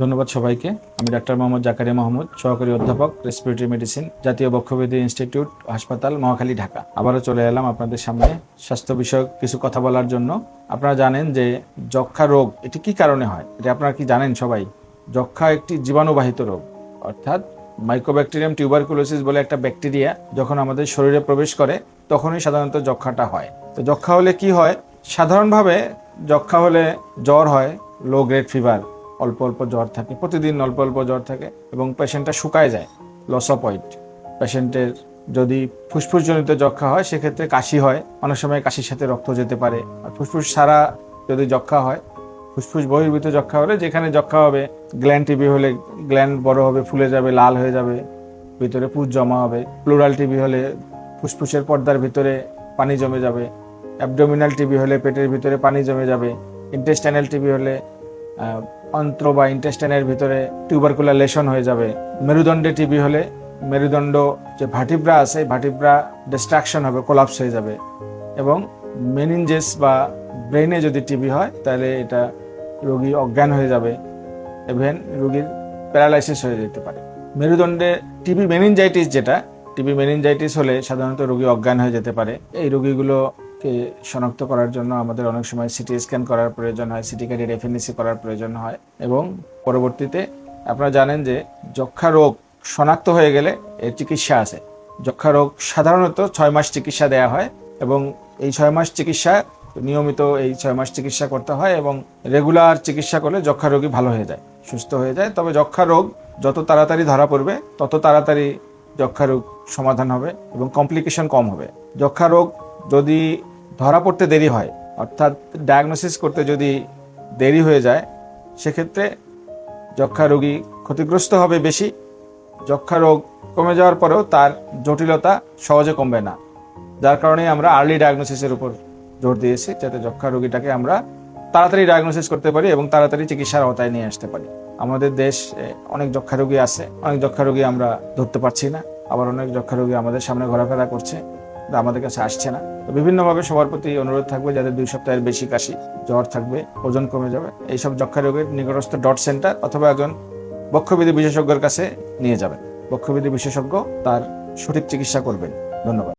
ধন্যবাদ সবাইকে। আমি ডাক্তার মোহাম্মদ জাকারিয়া মাহমুদ, সহকারী অধ্যাপক রেসপিরেটরি মেডিসিন জাতীয় বক্ষব্যাধি ইনস্টিটিউট হাসপাতাল মহাখালী ঢাকা। আবারও চলে এলাম আপনাদের সামনে স্বাস্থ্য বিষয়ক কিছু কথা বলার জন্য। আপনারা জানেন যে যক্ষা রোগ, এটি কি কারণে হয়? এটা আপনারা কি জানেন সবাই? যক্ষা একটি জীবাণুবাহিত রোগ। অর্থাৎ মাইক্রোব্যাকটেরিয়াম টিউবারকুলোসিস বলে একটা ব্যাকটেরিয়া যখন আমাদের শরীরে প্রবেশ করে, তখনই সাধারণত যক্ষাটা হয়। তো যক্ষা হলে কি হয়? সাধারণভাবে যক্ষা হলে জ্বর হয় লো গ্রেড ফিভার অল্প অল্প জ্বর থাকে, প্রতিদিন অল্প অল্প জ্বর থাকে এবং পেশেন্টটা শুকায় যায় লস ওয়েট পেশেন্টের যদি ফুসফুসজনিত যক্ষা হয়, সেক্ষেত্রে কাশি হয়, অনেক সময় কাশির সাথে রক্ত যেতে পারে। আর ফুসফুস সারা যদি যক্ষা হয়, ফুসফুস বহির্ভূত যক্ষা হলে যেখানে যক্ষা হবে গ্ল্যান্ড টিবি হলে গ্ল্যান্ড বড় হবে, ফুলে যাবে, লাল হয়ে যাবে, ভিতরে পুজ জমা হবে। প্লুরাল টিবি হলে ফুসফুসের পর্দার ভিতরে পানি জমে যাবে। অ্যাবডোমিনাল টিবি হলে পেটের ভিতরে পানি জমে যাবে। ইন্টেস্টাইনাল টিবি হলে অন্ত্র বা ইন্টেস্টাইনের ভিতরে টিউবারকুলার লেশন হয়ে যাবে। মেরুদণ্ডে টিবি হলে মেরুদণ্ড যে ভাটিব্রা আছে ভাটিব্রা ডিস্ট্রাকশন হবে কোলাপস হয়ে যাবে। এবং মেনিনজেস বা ব্রেনে যদি টিবি হয়, তাহলে এটা রোগী অজ্ঞান হয়ে যাবে। ইভেন রোগীর প্যারালাইসিস হয়ে যেতে পারে। মেরুদণ্ডে টিবি মেনিনজাইটিস যেটা টিবি মেনিনজাইটিস হলে সাধারণত রোগী অজ্ঞান হয়ে যেতে পারে। এই রোগীগুলোকে শনাক্ত করার জন্য আমাদের অনেক সময় সিটি স্ক্যান করার প্রয়োজন হয়, সিটি ক্যাডের এফএনএসি করার প্রয়োজন হয় এবং পরবর্তীতে আপনারা জানেন যে যক্ষা রোগ শনাক্ত হয়ে গেলে এর চিকিৎসা আছে। যক্ষা রোগ সাধারণত ছয় মাস চিকিৎসা দেওয়া হয় এবং এই ছয় মাস চিকিৎসা নিয়মিত এই ছয় মাস চিকিৎসা করতে হয় এবং রেগুলার চিকিৎসা করলে যক্ষা রোগী ভালো হয়ে যায়, সুস্থ হয়ে যায়। তবে যক্ষা রোগ যত তাড়াতাড়ি ধরা পড়বে, তত তাড়াতাড়ি যক্ষা রোগ সমাধান হবে এবং কমপ্লিকেশন কম হবে। যক্ষা রোগ যদি ধরা পড়তে দেরি হয়, অর্থাৎ ডায়াগনোসিস করতে যদি দেরি হয়ে যায়, সেক্ষেত্রে যক্ষা রোগী ক্ষতিগ্রস্ত হবে বেশি। যক্ষা রোগ কমে যাওয়ার পরেও তার জটিলতা সহজে কমবে না। যার কারণে আমরা আর্লি ডায়াগনোসিসের উপর জোর দিয়েছি, যাতে যক্ষা রোগীটাকে আমরা তাড়াতাড়ি ডায়াগনোসিস করতে পারি এবং তাড়াতাড়ি চিকিৎসার আওতায় নিয়ে আসতে পারি। আমাদের দেশ অনেক যক্ষা রোগী আছে, অনেক যক্ষা রোগী আমরা ধরতে পারছি না। আবার অনেক যক্ষা রোগী আমাদের সামনে ঘোরাফেরা করছে। আমাদের কাছে আসছে না। তো বিভিন্নভাবে সবার প্রতি অনুরোধ থাকবে যাদের দুই সপ্তাহের বেশি কাশি, জ্বর থাকবে, ওজন কমে যাবে। এইসব যক্ষা রোগের নিকটস্থ ডট সেন্টার অথবা একজন বক্ষবিধি বিশেষজ্ঞের কাছে নিয়ে যাবেন। বক্ষবিধি বিশেষজ্ঞ তার সঠিক চিকিৎসা করবেন। ধন্যবাদ।